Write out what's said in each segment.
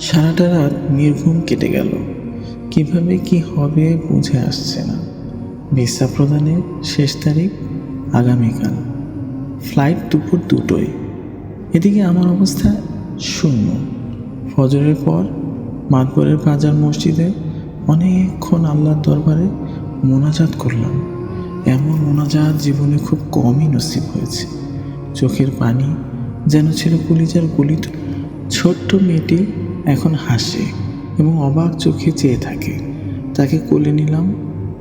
সারাটা রাত নির্ঘুম কেটে গেল। কীভাবে কি হবে বুঝে আসছে না। ভিসা প্রদানের শেষ তারিখ আগামীকাল। ফ্লাইট দুপুর দুটোয়। এদিকে আমার অবস্থা শূন্য। ফজরের পর মাতবরের বাজার মসজিদে অনেকক্ষণ আল্লাহর দরবারে মোনাজাত করলাম। এমন মোনাজাত জীবনে খুব কমই নসিব হয়েছে। চোখের পানি যেন ছিল কলিজার গলিত। ছোট্ট মেয়েটি এখন হাসে এবং অবাক চোখে চেয়ে থাকে। তাকে কোলে নিলাম,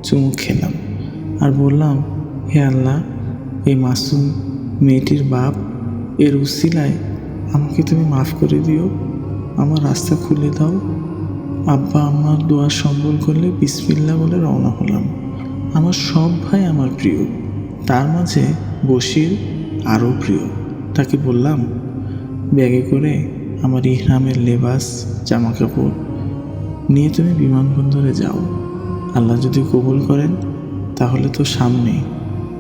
চুমু খেলাম আর বললাম, হে আল্লাহ, এই মাসুম মেয়েটির বাপ, এর উসিলায় আমাকে তুমি মাফ করে দিও। আমার রাস্তা খুলে দাও। আব্বা আমার দোয়া সম্বল করলে বিসমিল্লা বলে রওনা হলাম। আমার সব ভাই আমার প্রিয়। তার মাঝে বসির আরও প্রিয়। তাকে বললাম, ব্যাগে করে আমার ইহরামের লেবাস জামা কাপড় নিয়ে তুমি বিমানবন্দরে যাও। আল্লাহ যদি কবুল করেন, তাহলে তো সামনে।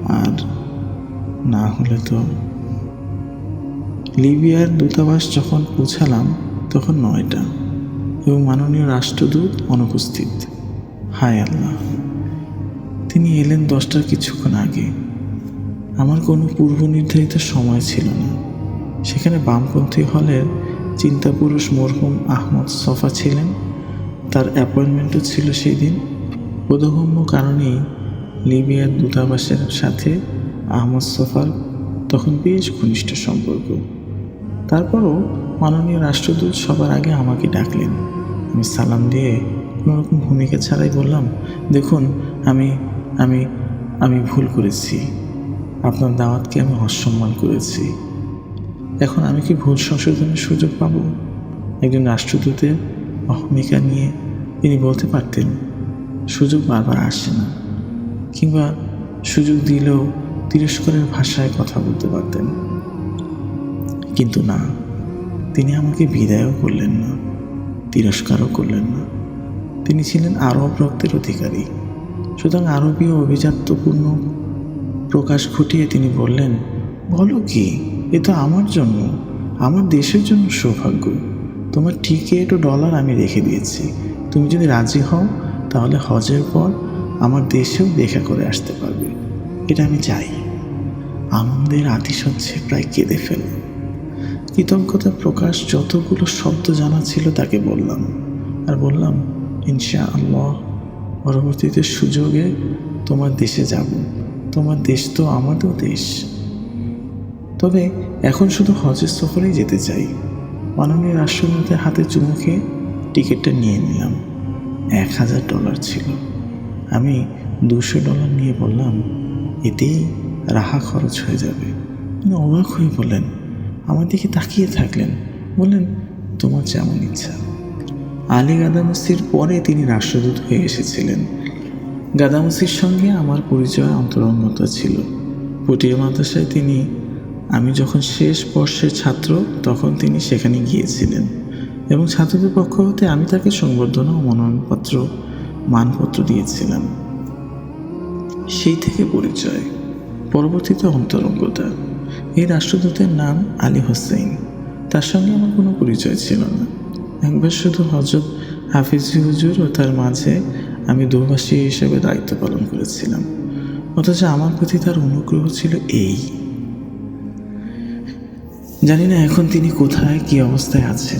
আর না হলে তো লিবিয়ার দূতাবাস যখন পৌঁছালাম, তখন নয়টা। এবং মাননীয় রাষ্ট্রদূত অনুপস্থিত। হায় আল্লাহ। তিনি এলেন দশটার কিছুক্ষণ আগে। আমার কোনো পূর্ব নির্ধারিত সময় ছিল না। সেখানে বামপন্থী হলের চিন্তাপুরুষ মরহুম আহমদ সফা ছিলেন। তার অ্যাপয়েন্টমেন্টও ছিল সেই দিন বোধগম্য কারণেই লিবিয়ার দূতাবাসের সাথে আহমদ সফার তখন বেশ ঘনিষ্ঠ সম্পর্ক। তারপরও মাননীয় রাষ্ট্রদূত সবার আগে আমাকে ডাকলেন। আমি সালাম দিয়ে কোনো রকম ভূমিকা ছাড়াই বললাম, দেখুন, আমি আমি আমি ভুল করেছি। আপনার দাওয়াতকে আমি অসম্মান করেছি। এখন আমি কি ভুল সংশোধনের সুযোগ পাব? একজন রাষ্ট্রদূতের অহমিকা নিয়ে তিনি বলতে পারতেন, সুযোগ বারবার আসে না। কিংবা সুযোগ দিলেও তিরস্কারের ভাষায় কথা বলতে পারতেন। কিন্তু না, তিনি আমাকে বিদায়ও করলেন না, তিরস্কারও করলেন না। তিনি ছিলেন আরব রক্তের অধিকারী। সুতরাং আরবীয় অভিজাত্যপূর্ণ প্রকাশ ঘটিয়ে তিনি বললেন, বলো কি? এ তো আমার জন্য, আমার দেশের জন্য সৌভাগ্য। তোমার টিকেট ও ডলার আমি রেখে দিয়েছি। তুমি যদি রাজি হও, তাহলে হজের পর আমার দেশেও দেখা করে আসতে পারবে। এটা আমি চাই। আনন্দের আতিশয্যে প্রায় কেঁদে ফেল কৃতজ্ঞতা প্রকাশ যতগুলো শব্দ জানা ছিল তাকে বললাম। আর বললাম ইনশা আল্লাহ পরবর্তীতে সুযোগে তোমার দেশে যাব। তোমার দেশ তো আমারও দেশ। তবে এখন শুধু হজের সফরেই যেতে চাই। মাননীয় রাষ্ট্রপতির হাতে চুমু খেয়ে টিকিটটা নিয়ে নিলাম। এক হাজার ডলার ছিল। আমি দুশো ডলার নিয়ে বললাম, এতেই রাহা খরচ হয়ে যাবে। তিনি অবাক হয়ে বললেন, আমার দিকে তাকিয়ে থাকলেন। বললেন, তোমার যেমন ইচ্ছা। আলী গাদামসির পরে তিনি রাষ্ট্রদূত হয়ে এসেছিলেন। গাদামসির সঙ্গে আমার পরিচয় অন্তরঙ্গতা ছিল। পটিয়া মাদ্রাসায় তিনি আমি যখন শেষ বর্ষের ছাত্র, তখন তিনি সেখানে গিয়েছিলেন এবং ছাত্রদের পক্ষ হতে আমি তাকে সংবর্ধনা ও মনোনয়নপত্র, মানপত্র দিয়েছিলাম। সেই থেকে পরিচয়, পরবর্তীতে অন্তরঙ্গতা। এই রাষ্ট্রদূতের নাম আলী হোসেন তার সঙ্গে আমার কোনো পরিচয় ছিল না। একবার শুধু হজরত হাফিজি হুজুর ও তার মাঝে আমি দোভাষী হিসেবে দায়িত্ব পালন করেছিলাম। অথচ আমার প্রতি তার অনুগ্রহ ছিল এই। জানি না এখন তিনি কোথায়, কি অবস্থায় আছেন।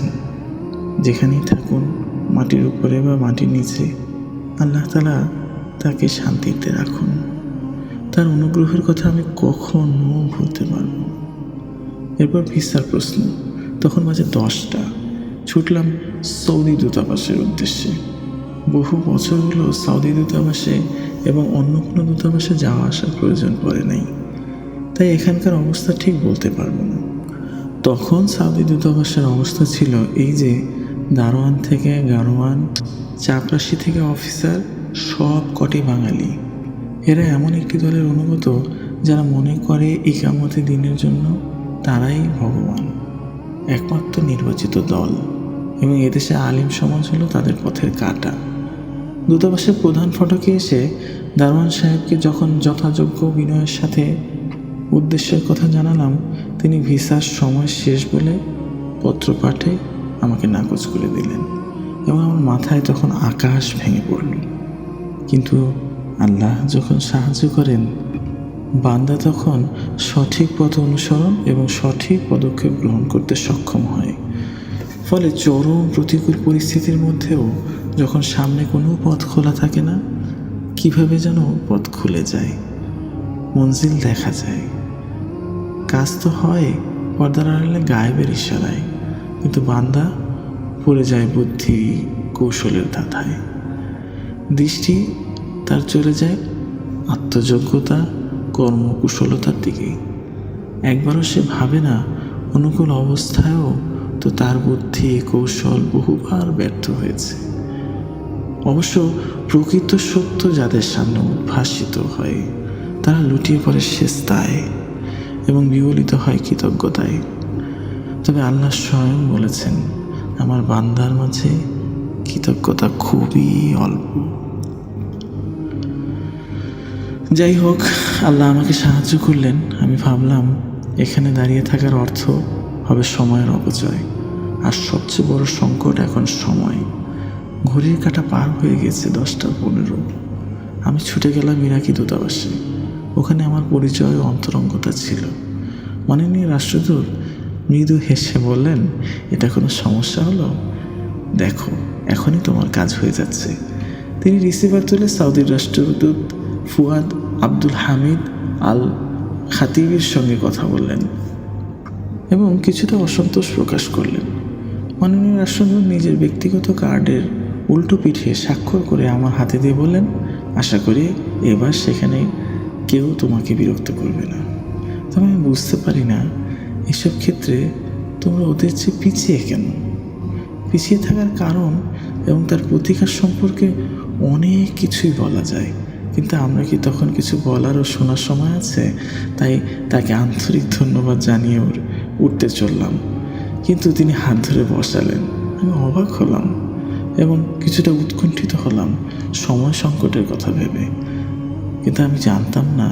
যেখানেই থাকুন, মাটির উপরে বা মাটির নিচে, আল্লাহ তালা তাকে শান্তিতে রাখুন। তার অনুগ্রহের কথা আমি কখনো ভুলতে পারব এরপর ভিসার প্রশ্ন, তখন বাজে দশটা। ছুটলাম সৌদি দূতাবাসের উদ্দেশ্যে। বহু বছর হলো সৌদি দূতাবাসে এবং অন্য কোনো দূতাবাসে যাওয়া আসার প্রয়োজন পড়ে নাই। তাই এখানকার অবস্থা ঠিক বলতে পারব না। তখন সৌদি দূতাবাসের অবস্থা ছিল এই যে দারোয়ান থেকে গারোয়ান, চাপরাশি থেকে অফিসার, সব কটি বাঙালি। এরা এমন একটি দলের অনুগত যারা মনে করে ইকামতে দিনের জন্য তারাই ভগবান, একমাত্র নির্বাচিত দল এবং এদেশে আলিম সমাজ হলো তাদের পথের কাটা। দূতাবাসের প্রধান ফটকে এসে দারোয়ান সাহেবকে যখন যথাযোগ্য বিনয়ের সাথে উদ্দেশ্যের কথা জানালাম, তিনি ভিসার সময় শেষ বলে পত্র পাঠে আমাকে নাকচ করে দিলেন এবং আমার মাথায় তখন আকাশ ভেঙে পড়ল। কিন্তু আল্লাহ যখন সাহায্য করেন, বান্দা তখন সঠিক পথ অনুসরণ এবং সঠিক পদক্ষেপ গ্রহণ করতে সক্ষম হয়। ফলে চরম প্রতিকূল পরিস্থিতির মধ্যেও যখন সামনে কোনো পথ খোলা থাকে না, কীভাবে যেন পথ খুলে যায়, মঞ্জিল দেখা যায়। কাজ তো হয়, পর্দার আড়ালে গায়েবের ইশারায়। কিন্তু বান্দা পড়ে যায় বুদ্ধি কৌশলের ধাঁধায়। দৃষ্টি তার চলে যায় আত্মযোগ্যতা, কর্মকুশলতার দিকে। একবারও সে ভাবে না, অনুকূল অবস্থায়ও তো তার বুদ্ধি, কৌশল বহুবার ব্যর্থ হয়েছে। অবশ্য প্রকৃত সত্য যাদের সামনে উদ্ভাসিত হয়, তারা লুটিয়ে পড়ে শেষতায় এবং বিগলিত হয় কৃতজ্ঞতায়। তবে আল্লাহ স্বয়ং বলেছেন, আমার বান্দার মাঝে কৃতজ্ঞতা খুবই অল্প। যাই হোক, আল্লাহ আমাকে সাহায্য করলেন। আমি ভাবলাম, এখানে দাঁড়িয়ে থাকার অর্থ হবে সময়ের অপচয়। আর সবচেয়ে বড় সংকট এখন সময়। ঘড়ির কাটা পার হয়ে গেছে দশটা পনেরো। আমি ছুটে গেলাম ইরাকি দূতাবাসে। ওখানে আমার পরিচয় অন্তরঙ্গতা ছিল। মাননীয় রাষ্ট্রদূত মৃদু হেসে বললেন, এটা কোনো সমস্যা হলো? দেখো, এখনই তোমার কাজ হয়ে যাচ্ছে। তিনি রিসিভার তুলে সৌদির রাষ্ট্রদূত ফুয়াদ আব্দুল হামিদ আল খাতিবের সঙ্গে কথা বললেন এবং কিছুটা অসন্তোষ প্রকাশ করলেন। মাননীয় রাষ্ট্রদূত নিজের ব্যক্তিগত কার্ডের উল্টো পিঠে স্বাক্ষর করে আমার হাতে দিয়ে বললেন, আশা করি এবার সেখানে কেউ তোমাকে বিরক্ত করবে না। তবে আমি বুঝতে পারি না, এসব ক্ষেত্রে তোমরা ওদের চেয়ে পিছিয়ে কেন? পিছিয়ে থাকার কারণ এবং তার প্রতিকার সম্পর্কে অনেক কিছুই বলা যায়। কিন্তু আমরা কি তখন কিছু বলার ও শোনার সময় আছে? তাই তাকে আন্তরিক ধন্যবাদ জানিয়ে ওর উঠতে চললাম। কিন্তু তিনি হাত ধরে বসালেন। আমি অবাক হলাম এবং কিছুটা উৎকণ্ঠিত হলাম সময় সংকটের কথা ভেবে। কিন্তু আমি জানতাম না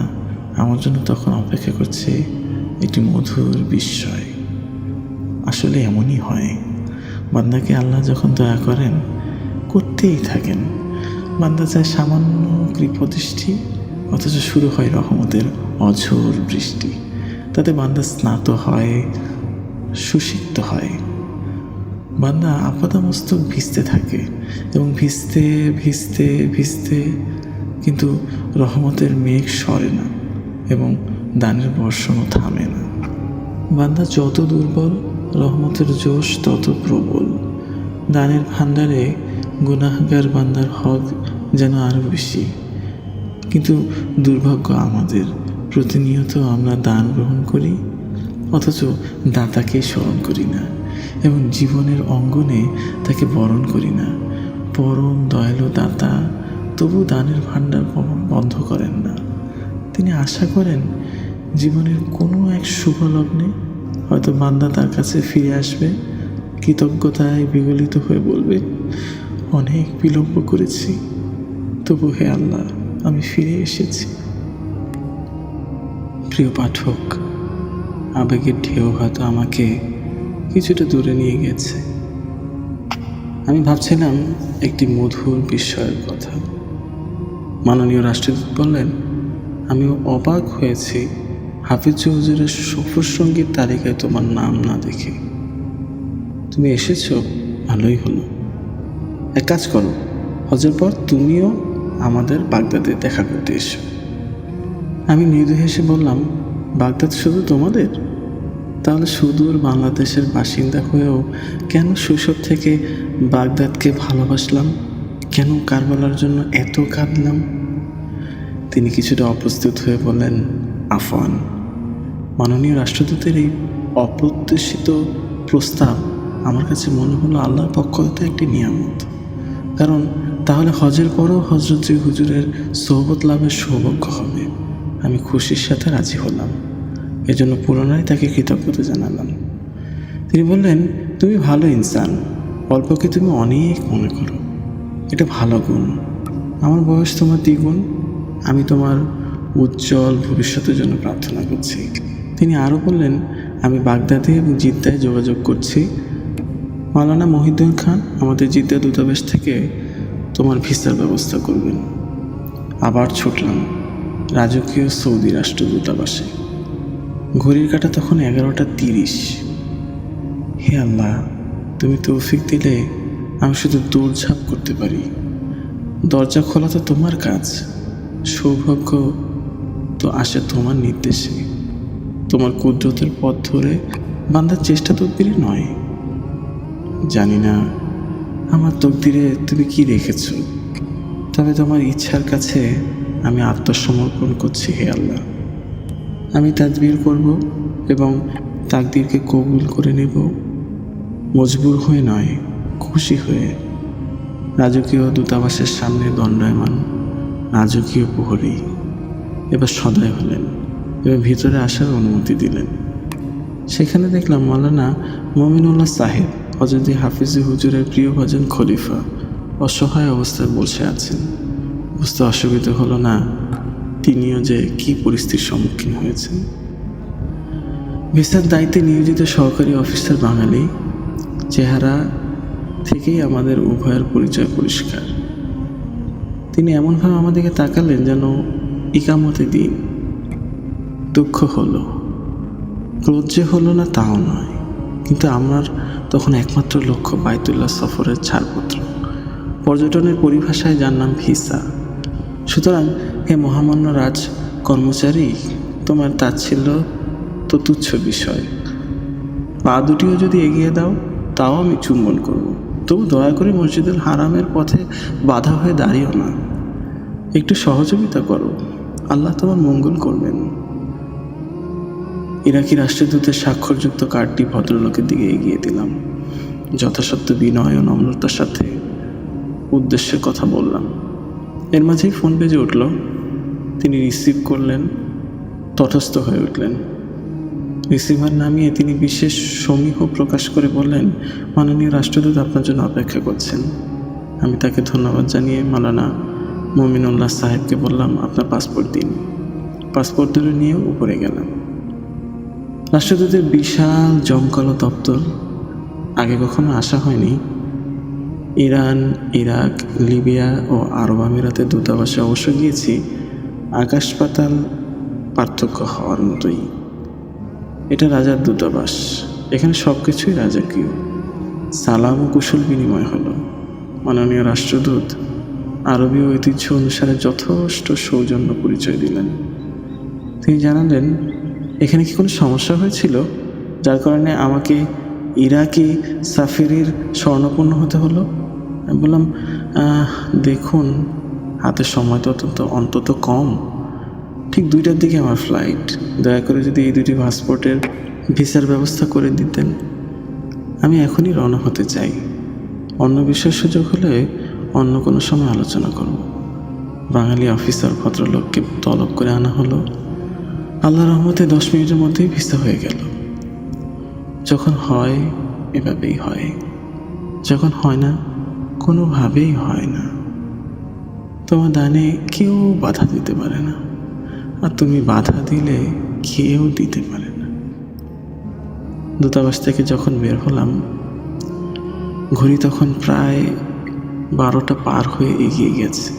আমার জন্য তখন অপেক্ষা করছে একটি মধুর বিস্ময়। আসলে এমনই হয়। বান্দাকে আল্লাহ যখন দয়া করেন, করতেই থাকেন। বান্দা চায় সামান্য কৃপদৃষ্টি অথচ শুরু হয় রহমতের অঝোর বৃষ্টি। তাতে বান্দা স্নাত হয় সুষিক্ত হয়। বান্দা আপাদামস্তক ভিজতে থাকে এবং ভিজতে ভিজতে ভিজতে কিন্তু রহমতের মেঘ সরে না এবং দানের বর্ষণও থামে না। বান্দা যত দুর্বল, রহমতের জোশ তত প্রবল। দানের ভাণ্ডারে গুনাহগার বান্দার হক যেন আরও বেশি। কিন্তু দুর্ভাগ্য আমাদের, প্রতিনিয়ত আমরা দান গ্রহণ করি, অথচ দাতাকে স্মরণ করি না এবং জীবনের অঙ্গনে তাকে বরণ করি না। পরম দয়ালু দাতা তবু দানের ভাণ্ডার বন্ধ করেন না। তিনি আশা করেন জীবনের কোনো এক শুভ লগ্নে হয়তো বান্দা তার কাছে ফিরে আসবে, কৃতজ্ঞতায় বিগলিত হয়ে বলবে, অনেক বিলম্ব করেছি, তবু হে আল্লাহ, আমি ফিরে এসেছি। প্রিয় পাঠক, আবেগের ঢেউ হয়তো আমাকে কিছুটা দূরে নিয়ে গেছে। আমি ভাবছিলাম একটি মধুর বিস্ময়ের কথা। রাষ্ট্রদূত বললেন আমি অবাক হয়েছি। হাফিজ হুজুরের সফর সঙ্গীর তালিকায় তোমার নাম না দেখে। তুমি এসেছ, ভালোই হলো। এক কাজ করো, হজের পর তুমিও আমাদের বাগদাদে দেখা করতে এসো। আমি মৃদু হেসে বললাম, বাগদাদ শুধু তোমাদের? তাহলে সুদূর বাংলাদেশের বাসিন্দা হয়েও কেন শৈশব থেকে বাগদাদকে ভালোবাসলাম? কেন কারবালার জন্য এত কাঁদলাম? তিনি কিছুটা অপ্রস্তুত হয়ে বললেন, আফওয়ান, মাননীয় রাষ্ট্রদূতের এই অপ্রত্যাশিত প্রস্তাব আমার কাছে মনে হলো আল্লাহর পক্ষ হতে একটি নিয়ামত। কারণ তাহলে হজের পরও হজরত জি হুজুরের সৌবত লাভের সৌভাগ্য হবে। আমি খুশির সাথে রাজি হলাম। এজন্য পুনরায় তাকে কৃতজ্ঞতা জানালাম। তিনি বললেন, তুমি ভালো ইনসান। অল্পকে তুমি অনেক মনে করো। এটা ভালো গুণ। আমার বয়স তোমার দ্বিগুণ। আমি তোমার উজ্জ্বল ভবিষ্যতের জন্য প্রার্থনা করছি। তিনি আরও বললেন, আমি বাগদাদে এবং জিদ্দায় যোগাযোগ করছি। মাওলানা মহিউদ্দিন খান, আমাদের জিদ্দা দূতাবাস থেকে তোমার ভিসার ব্যবস্থা করবেন। আবার ছুটলাম রাজকীয় সৌদি রাষ্ট্র দূতাবাসে। ঘড়ির কাটা তখন এগারোটা তিরিশ। হে আল্লাহ, তুমি তৌফিক দিলে আমি শুধু দৌড়ঝাঁপ করতে পারি। দরজা খোলা তো তোমার কাজ। সৌভাগ্য তো আসে তোমার নির্দেশে। তোমার কুদরতের পথ ধরে বান্দার চেষ্টা তকদিরে নয়। জানি না, আমার তকদিরে তুমি কি রেখেছ। তবে তোমার ইচ্ছার কাছে আমি আত্মসমর্পণ করছি হে আল্লাহ। আমি তাদবির করব এবং তাকদিরকে কবুল করে নেব। মজবুর হয়ে নয় খুশি হয়ে রাজকীয় দূতাবাসের সামনে দণ্ডায়মান রাজকীয় প্রহরী এবার সদয় হলেন এবং ভিতরে আসার অনুমতি দিলেন। সেখানে দেখলাম মৌলানা মমিনুল্লাহ সাহেব, অযোধ্যা হাফিজি হুজুরের প্রিয় ভজন খলিফা, অসহায় অবস্থায় বসে আছেন। বুঝতে অসুবিধা হলো না, তিনিও যে কি পরিস্থিতির সম্মুখীন হয়েছেন। ভিসার দায়িত্বে নিয়োজিত সহকারী অফিসার বাঙালি, চেহারা থেকেই আমাদের উভয়ের পরিচয় পরিষ্কার। তিনি এমনভাবে আমাদেরকে তাকালেন যেন ইকামতে দিন। দুঃখ হলো, ক্রোধ যে হলো না তাও নয়, কিন্তু আমার তখন একমাত্র লক্ষ্য বাইতুল্লাহ সফরের ছাড়পত্র। পর্যটনের পরিভাষায় যার নাম ভিসা। সুতরাং হে মহামান্য রাজ কর্মচারী, তোমার তাচ্ছিল্য তো তুচ্ছ বিষয়। পা দুটিও যদি এগিয়ে দাও, তাও আমি চুম্বন করব। তবু দয়া করে মসজিদুল হারামের পথে বাধা হয়ে দাঁড়িও না। একটু সহযোগিতা করো। আল্লাহ তোমার মঙ্গল করবেন। ইরাকি রাষ্ট্রদূতের স্বাক্ষরযুক্ত কার্ডটি ভদ্রলোকের দিকে এগিয়ে দিলাম। যথাসত্ত্ব বিনয় ও নম্রতার সাথে উদ্দেশ্যের কথা বললাম। এর মাঝেই ফোন বেজে উঠল। তিনি রিসিভ করলেন, তটস্থ হয়ে উঠলেন। রিসিভার নামিয়ে তিনি বিশেষ সমীহ প্রকাশ করে বললেন, মাননীয় রাষ্ট্রদূত আপনার জন্য অপেক্ষা করছেন। আমি তাকে ধন্যবাদ জানিয়ে মালানা মমিনুল্লাহ সাহেবকে বললাম, আপনার পাসপোর্ট দিন। পাসপোর্ট ধরে নিয়ে উপরে গেলাম। রাষ্ট্রদূতের বিশাল জমকালো দপ্তর, আগে কখনো আসা হয়নি। ইরান, ইরাক, লিবিয়া ও আরব আমিরাতে দূতাবাসে অবশ্য গিয়েছি, আকাশ পাতাল পার্থক্য হওয়ার মতোই। এটা রাজার দূতাবাস। এখানে সব কিছুই রাজকীয়। সালাম ও কুশল বিনিময় হলো। মাননীয় রাষ্ট্রদূত, আরবীয় ঐতিহ্য অনুসারে যথেষ্ট সৌজন্য পরিচয় দিলেন। তিনি জানালেন, এখানে কি কোনো সমস্যা হয়েছিল? যার কারণে আমাকে ইরাকি সাফিরির স্বর্ণপূর্ণ হতে হলো? আমি বললাম দেখুন, হাতে সময় তো অত্যন্ত, অন্তত কম। ঠিক দুইটার দিকে আমার ফ্লাইট দয়া করে যদি এই দুটি পাসপোর্টের ভিসার ব্যবস্থা করে দিতেন। আমি এখনই রওনা হতে চাই। অন্য বিষয়ের সুযোগ হলে অন্য কোনো সময় আলোচনা করব। বাঙালি অফিসার ভদ্রলোককে তলব করে আনা হলো। আল্লাহ রহমতে দশ মিনিটের মধ্যেই ভিসা হয়ে গেল। যখন হয়, এভাবেই হয়। যখন হয় না, কোনোভাবেই হয় না। তোমার দানে কেউ বাধা দিতে পারে না। আর তুমি বাধা দিলে কেউ দিতে পারে না। দূতাবাস থেকে যখন বের হলাম, ঘড়ি তখন প্রায় বারোটা পার হয়ে এগিয়ে গেছে।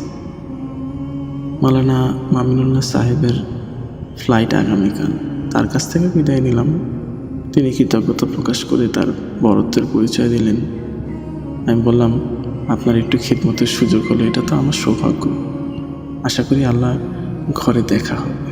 মালানা মামিনুল্লাহ সাহেবের ফ্লাইট আগামীকাল। তার কাছ থেকে বিদায় নিলাম। তিনি কৃতজ্ঞতা প্রকাশ করে তার বরত্বের পরিচয় দিলেন। আমি বললাম, আপনার একটু খিদমতের সুযোগ হলো, এটা তো আমার সৌভাগ্য। আশা করি আল্লাহ ঘরে দেখা। হবে